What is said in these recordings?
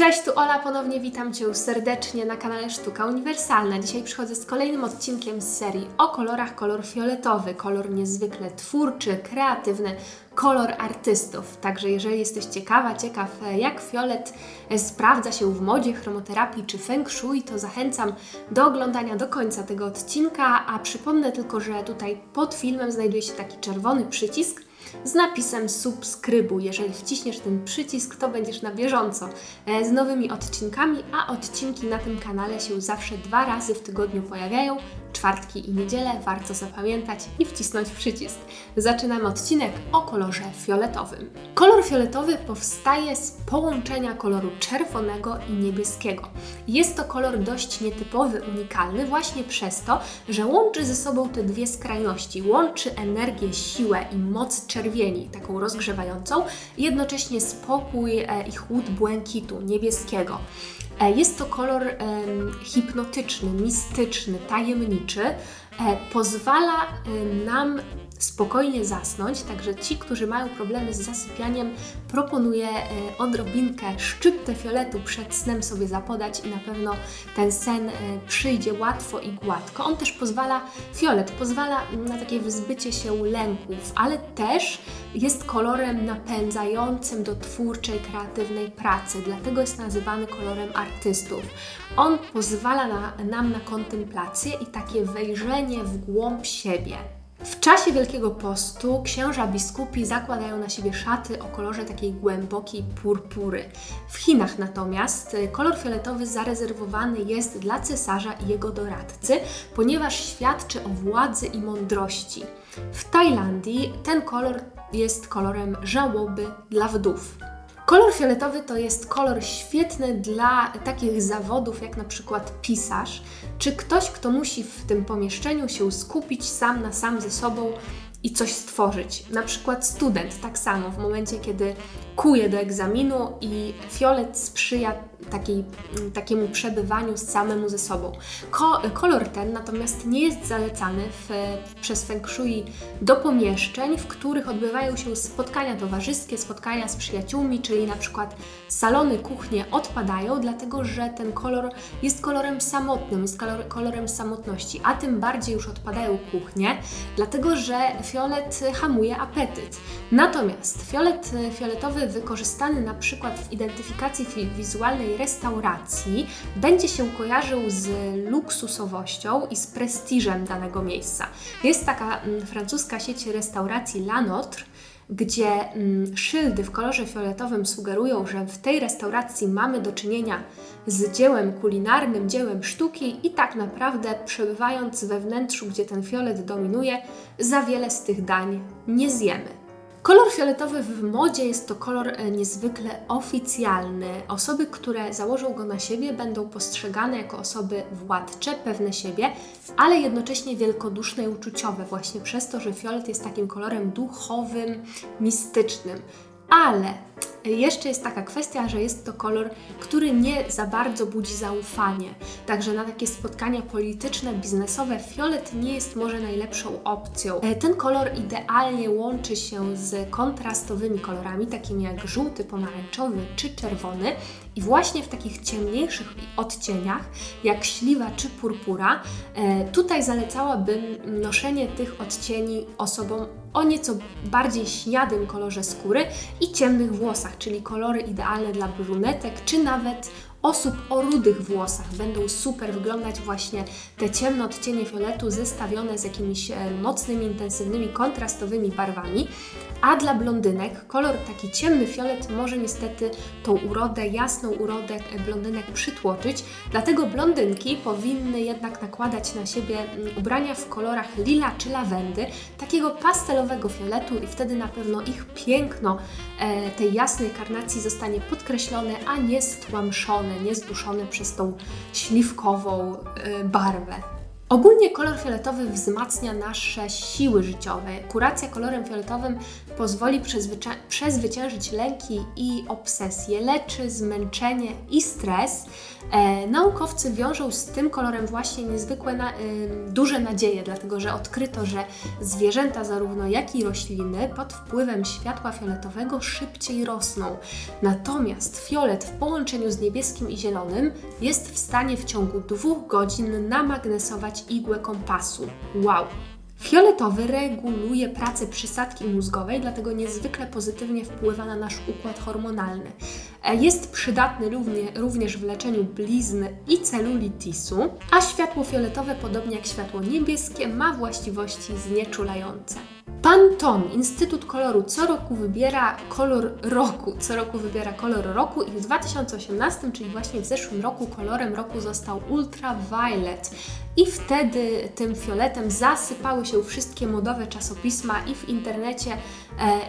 Cześć, tu Ola, ponownie witam Cię serdecznie na kanale Sztuka Uniwersalna. Dzisiaj przychodzę z kolejnym odcinkiem z serii o kolorach. Kolor fioletowy, kolor niezwykle twórczy, kreatywny, kolor artystów. Także jeżeli jesteś ciekawa, ciekaw jak fiolet sprawdza się w modzie, chromoterapii czy feng shui, to zachęcam do oglądania do końca tego odcinka, a przypomnę tylko, że tutaj pod filmem znajduje się taki czerwony przycisk, z napisem subskrybuj. Jeżeli wciśniesz ten przycisk, to będziesz na bieżąco e, z nowymi odcinkami, a odcinki na tym kanale się zawsze dwa razy w tygodniu pojawiają. Czwartki i niedzielę warto zapamiętać i wcisnąć przycisk. Zaczynamy odcinek o kolorze fioletowym. Kolor fioletowy powstaje z połączenia koloru czerwonego i niebieskiego. Jest to kolor dość nietypowy, unikalny właśnie przez to, że łączy ze sobą te dwie skrajności. Łączy energię, siłę i moc czerwieni, taką rozgrzewającą, jednocześnie spokój e, i chłód błękitu niebieskiego. E, Jest to kolor hipnotyczny, mistyczny, tajemniczy. E, Pozwala e, nam spokojnie zasnąć, także ci, którzy mają problemy z zasypianiem, proponuję e, odrobinkę szczyptę fioletu przed snem sobie zapodać i na pewno ten sen e, przyjdzie łatwo i gładko. On też pozwala, fiolet pozwala na takie wyzbycie się lęków, ale też jest kolorem napędzającym do twórczej, kreatywnej pracy, dlatego jest nazywany kolorem artystów. On pozwala na, nam na kontemplację i takie wejrzenie w głąb siebie. W czasie Wielkiego Postu księża biskupi zakładają na siebie szaty o kolorze takiej głębokiej purpury. W Chinach natomiast y, kolor fioletowy zarezerwowany jest dla cesarza i jego doradcy, ponieważ świadczy o władzy i mądrości. W Tajlandii ten kolor jest kolorem żałoby dla wdów. Kolor fioletowy to jest kolor świetny dla takich zawodów jak na przykład pisarz, czy ktoś, kto musi w tym pomieszczeniu się skupić sam na sam ze sobą i coś stworzyć. Na przykład student, tak samo, w momencie, kiedy kuje do egzaminu i fiolet sprzyja takiej, takiemu przebywaniu samemu ze sobą. Ko kolor ten natomiast nie jest zalecany w, przez Feng Shui do pomieszczeń, w których odbywają się spotkania towarzyskie, spotkania z przyjaciółmi, czyli na przykład salony, kuchnie odpadają, dlatego że ten kolor jest kolorem samotnym, jest kolor, kolorem samotności, a tym bardziej już odpadają kuchnie, dlatego że fiolet hamuje apetyt. Natomiast fiolet fioletowy wykorzystany na przykład w identyfikacji fi- wizualnej restauracji będzie się kojarzył z luksusowością i z prestiżem danego miejsca. Jest taka mm, francuska sieć restauracji La Notre, gdzie mm, szyldy w kolorze fioletowym sugerują, że w tej restauracji mamy do czynienia z dziełem kulinarnym, dziełem sztuki i tak naprawdę przebywając we wnętrzu, gdzie ten fiolet dominuje, za wiele z tych dań nie zjemy. Kolor fioletowy w modzie jest to kolor e, niezwykle oficjalny. Osoby, które założą go na siebie, będą postrzegane jako osoby władcze, pewne siebie, ale jednocześnie wielkoduszne i uczuciowe, właśnie przez to, że fiolet jest takim kolorem duchowym, mistycznym. Ale jeszcze jest taka kwestia, że jest to kolor, który nie za bardzo budzi zaufanie. Także na takie spotkania polityczne, biznesowe fiolet nie jest może najlepszą opcją. E, Ten kolor idealnie łączy się z kontrastowymi kolorami, takimi jak żółty, pomarańczowy czy czerwony. I właśnie w takich ciemniejszych odcieniach, jak śliwa czy purpura, e, tutaj zalecałabym noszenie tych odcieni osobom o nieco bardziej śniadym kolorze skóry i ciemnych włosach, czyli kolory idealne dla brunetek, czy nawet osób o rudych włosach. Będą super wyglądać właśnie te ciemne odcienie fioletu zestawione z jakimiś e, mocnymi, intensywnymi, kontrastowymi barwami. A dla blondynek kolor taki ciemny fiolet może niestety tą urodę, jasną urodę e, blondynek przytłoczyć. Dlatego blondynki powinny jednak nakładać na siebie mm, ubrania w kolorach lila czy lawendy, takiego pastelowego fioletu i wtedy na pewno ich piękno e, tej jasnej karnacji zostanie podkreślone, a nie stłamszone, nie zduszone przez tą śliwkową e, barwę. Ogólnie kolor fioletowy wzmacnia nasze siły życiowe. Kuracja kolorem fioletowym pozwoli przezwyciężyć lęki i obsesje, leczy zmęczenie i stres. E, naukowcy wiążą z tym kolorem właśnie niezwykłe na, ym, duże nadzieje, dlatego że odkryto, że zwierzęta zarówno jak i rośliny pod wpływem światła fioletowego szybciej rosną. Natomiast fiolet w połączeniu z niebieskim i zielonym jest w stanie w ciągu dwóch godzin namagnesować igłę kompasu. Wow! Fioletowy reguluje pracę przysadki mózgowej, dlatego niezwykle pozytywnie wpływa na nasz układ hormonalny. E, Jest przydatny równie, również w leczeniu blizn i celulitisu, a światło fioletowe, podobnie jak światło niebieskie, ma właściwości znieczulające. Pantone, Instytut Koloru, co roku wybiera kolor roku. Co roku wybiera kolor roku i w 2018, czyli właśnie w zeszłym roku, kolorem roku został Ultraviolet. I wtedy tym fioletem zasypały się wszystkie modowe czasopisma i w internecie, e,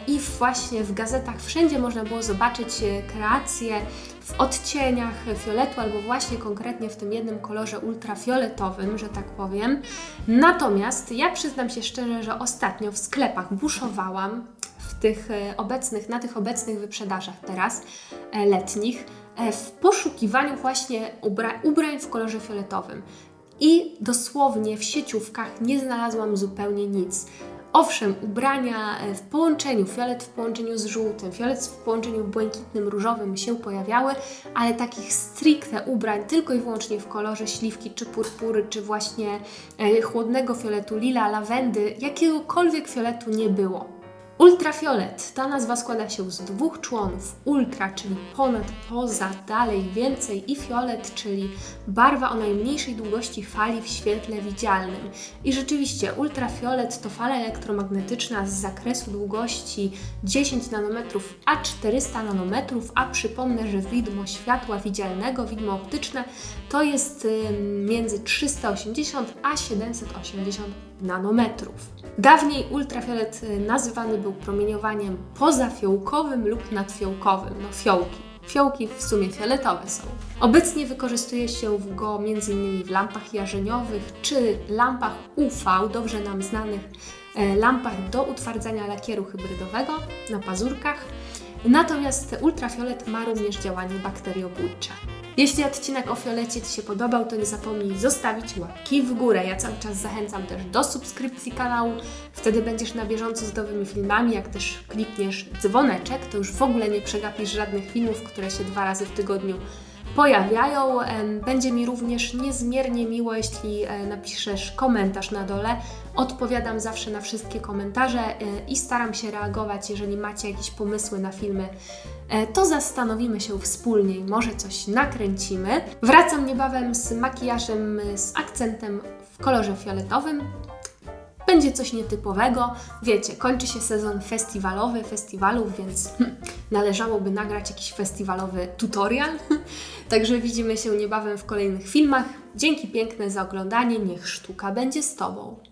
i właśnie w gazetach. Wszędzie można było zobaczyć e, kreacje w odcieniach fioletu, albo właśnie konkretnie w tym jednym kolorze ultrafioletowym, że tak powiem. Natomiast ja przyznam się szczerze, że ostatnio w sklepach buszowałam w tych e, obecnych, na tych obecnych wyprzedażach teraz letnich w poszukiwaniu właśnie ubra- ubrań w kolorze fioletowym. I dosłownie w sieciówkach nie znalazłam zupełnie nic. Owszem, ubrania e, w połączeniu, fiolet w połączeniu z żółtym, fiolet w połączeniu błękitnym, różowym się pojawiały, ale takich stricte ubrań tylko i wyłącznie w kolorze śliwki, czy purpury, czy właśnie e, chłodnego fioletu, lila, lawendy, jakiegokolwiek fioletu nie było. Ultrafiolet. Ta nazwa składa się z dwóch członów. Ultra, czyli ponad, poza, dalej, więcej i fiolet, czyli barwa o najmniejszej długości fali w świetle widzialnym. I rzeczywiście ultrafiolet to fala elektromagnetyczna z zakresu długości 10 nanometrów a 400 nanometrów, a przypomnę, że widmo światła widzialnego, widmo optyczne to jest ym, między 380 a 780 nanometrów. Dawniej ultrafiolet y, nazywany był promieniowaniem pozafiołkowym lub nadfiołkowym, no fiołki. Fiołki w sumie fioletowe są. Obecnie wykorzystuje się go m.in. w lampach jarzeniowych czy lampach UV, dobrze nam znanych e, lampach do utwardzania lakieru hybrydowego na pazurkach. Natomiast ultrafiolet ma również działanie bakteriobójcze. Jeśli odcinek o fiolecie Ci się podobał, to nie zapomnij zostawić łapki w górę. Ja cały czas zachęcam też do subskrypcji kanału. Wtedy będziesz na bieżąco z nowymi filmami. Jak też klikniesz dzwoneczek, to już w ogóle nie przegapisz żadnych filmów, które się dwa razy w tygodniu pojawiają. Będzie mi również niezmiernie miło, jeśli e, napiszesz komentarz na dole. Odpowiadam zawsze na wszystkie komentarze e, i staram się reagować, jeżeli macie jakieś pomysły na filmy. e, To zastanowimy się wspólnie i może coś nakręcimy. Wracam niebawem z makijażem z akcentem w kolorze fioletowym. Będzie coś nietypowego. Wiecie, kończy się sezon festiwalowy, festiwalów, więc hm, należałoby nagrać jakiś festiwalowy tutorial. Także widzimy się niebawem w kolejnych filmach. Dzięki piękne za oglądanie. Niech sztuka będzie z Tobą.